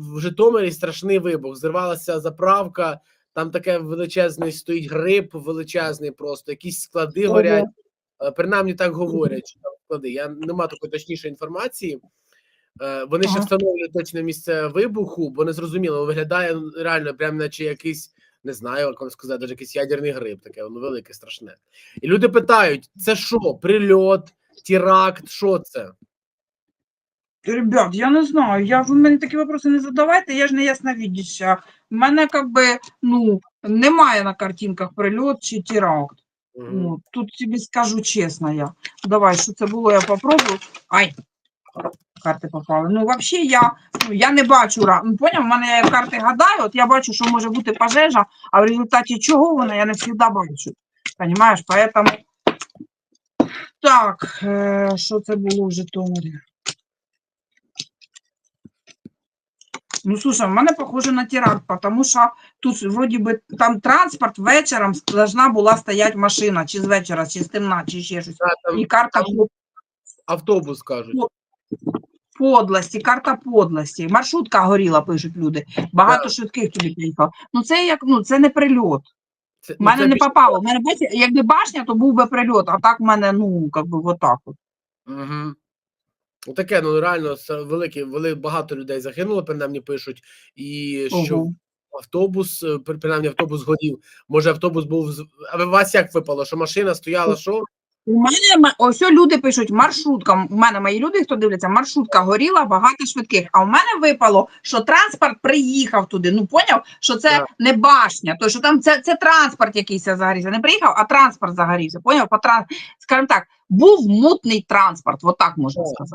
в Житомирі страшний вибух. Зірвалася заправка, там таке величезний стоїть гриб, величезний, просто якісь склади горять. Е, Принаймні так говорять, що там склади. Я нема такої точнішої інформації. Е, Вони ще Ага. встановлюють точне місце вибуху, бо не зрозуміло, виглядає ну, реально, прям наче якийсь, не знаю, як вам сказати, даже якийсь ядерний гриб, таке воно велике, страшне. І люди питають: це що, прильот, теракт, що це? Ребят, я не знаю, я, ви мені такі вопроси не задавайте, я ж не ясновидяща. У мене, как би, ну, немає на картинках прильот чи теракт. Мгм. Ну, тут тобі скажу чесно я. Давай, що це було, я попробую. Ай, карти попали. Ну, взагалі, я, ну, я не бачу, ну, поняв, в мене я карти гадаю, от я бачу, що може бути пожежа, а в результаті чого вона, я не завжди бачу. Понимаєш, поэтому... Так, е, що це було в Житомирі? Ну, слушай, в мене похоже на теракт, потому що тут вроді би там транспорт вечором должна була стояти машина, чи з вечора, чи з темна, чи ще щось. Да, там І карта там- автобус кажуть. подлості, карта подлості. Маршрутка горіла, пишуть люди. Багато швидких туди приїхало. Ну це як ну це не прильот. Це, В ну, мене це не більше- попало. В мене бачите, якби башня, то був би прильот, а так в мене, ну, як би, отак от. Угу. Таке, ну реально це велике, вели, багато людей загинуло, принаймні пишуть, і що Ого. автобус, е, принаймні автобус горів. Може, автобус був А у вас як випало? Що машина стояла, що? У мене ось люди пишуть маршрутка. У мене мої люди, хто дивляться, маршрутка горіла, багато швидких. А у мене випало, що транспорт приїхав туди. Ну поняв, що це Так. не башня, то що там це, це транспорт якийсь загорівся. Не приїхав, а транспорт загорівся. Поняв? По тран... Скажімо так, був мутний транспорт, отак можна сказати.